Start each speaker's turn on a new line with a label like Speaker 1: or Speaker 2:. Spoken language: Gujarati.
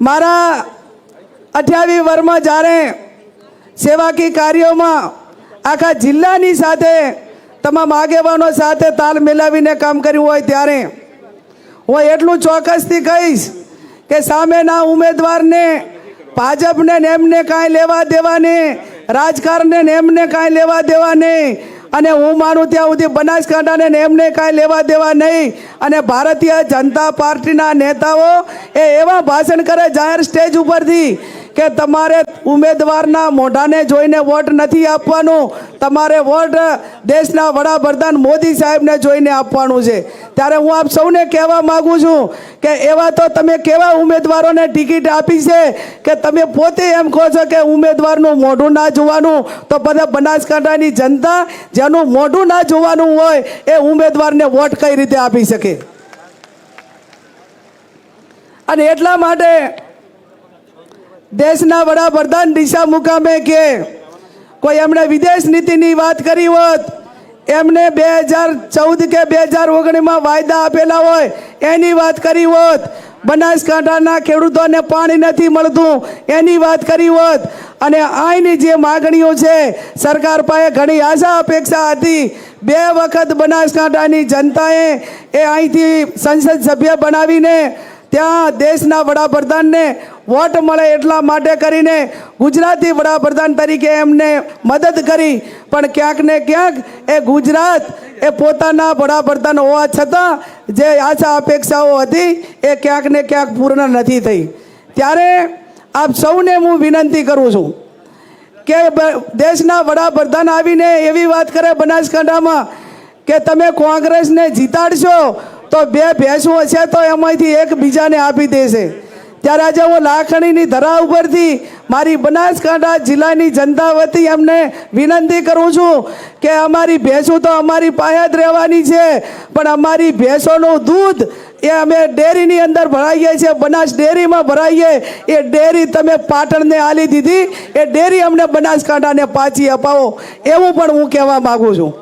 Speaker 1: મારા અઠ્યાવીસ વર્ષમાં જ્યારે સેવાકીય કાર્યોમાં આખા જિલ્લાની સાથે, તમામ આગેવાનો સાથે તાલ મિલાવીને કામ કર્યું હોય ત્યારે, હું એટલું ચોક્કસથી કહીશ કે સામેના ઉમેદવારને, ભાજપને ને એમને કાંઈ લેવા દેવા નહીં, રાજકારણને ને એમને કાંઈ લેવા દેવા નહીં અને હું માનું ત્યાં સુધી બનાસકાંઠાને એમને કાંઈ લેવા દેવા નહીં. અને ભારતીય જનતા પાર્ટીના નેતાઓ એ એવા ભાષણ કરે જાહેર સ્ટેજ ઉપરથી. કે તમારે ઉમેદવારના મોઢાને જોઈને વોટ નથી આપવાનું. તમારે વોટ દેશના વડાપ્રધાન મોદી સાહેબને જોઈને આપવાનું છે. ત્યારે હું આપ સૌને કહેવા માગું છું કે એવા તો તમે કેવા ઉમેદવારોને ટિકિટ આપી છે કે તમે પોતે એમ કહો છો કે ઉમેદવારનું મોઢું ના જોવાનું. તો બધા બનાસકાંઠાની જનતા જેનું મોઢું ના જોવાનું હોય એ ઉમેદવારને વોટ કઈ રીતે આપી શકે? અને એટલા માટે દેશના વડાપ્રધાન દિશા મુકામે કે કોઈ એમણે વિદેશ નીતિની વાત કરી હોત, એમને બે હજાર ચૌદ કે બે હજાર ઓગણીસમાં વાયદા આપેલા હોય એની વાત કરી હોત, બનાસકાંઠાના ખેડૂતોને પાણી નથી મળતું એની વાત કરી હોત, અને અહીંની જે માગણીઓ છે, સરકાર પાસે ઘણી આશા અપેક્ષા હતી. બે વખત બનાસકાંઠાની જનતાએ એ અહીંથી સંસદ સભ્ય બનાવીને ત્યાં દેશના વડાપ્રધાનને વોટ મળે એટલા માટે કરીને ગુજરાતી વડાપ્રધાન તરીકે એમને મદદ કરી. પણ ક્યાંક ને ક્યાંક એ ગુજરાત એ પોતાના વડાપ્રધાન હોવા છતાં જે આશા અપેક્ષાઓ હતી એ ક્યાંક ને ક્યાંક પૂર્ણ નથી થઈ. ત્યારે આપ સૌને હું વિનંતી કરું છું કે દેશના વડાપ્રધાન આવીને એવી વાત કરે બનાસકાંઠામાં કે તમે કોંગ્રેસને જીતાડશો તો બે ભેંસો છે તો એમાંથી એક બીજાને આપી દેશે. ત્યારે આજે હું લાખણીની ધરા ઉપરથી મારી બનાસકાંઠા જિલ્લાની જનતા વતી એમને વિનંતી કરું છું કે અમારી ભેંસો તો અમારી પાસે જ રહેવાની છે, પણ અમારી ભેંસોનું દૂધ એ અમે ડેરીની અંદર ભરાઈએ છીએ, બનાસ ડેરીમાં ભરાઈએ. એ ડેરી તમે પાટણને આલી દીધી, એ ડેરી અમને બનાસકાંઠાને પાછી અપાવો. એવું પણ હું કહેવા માગું છું.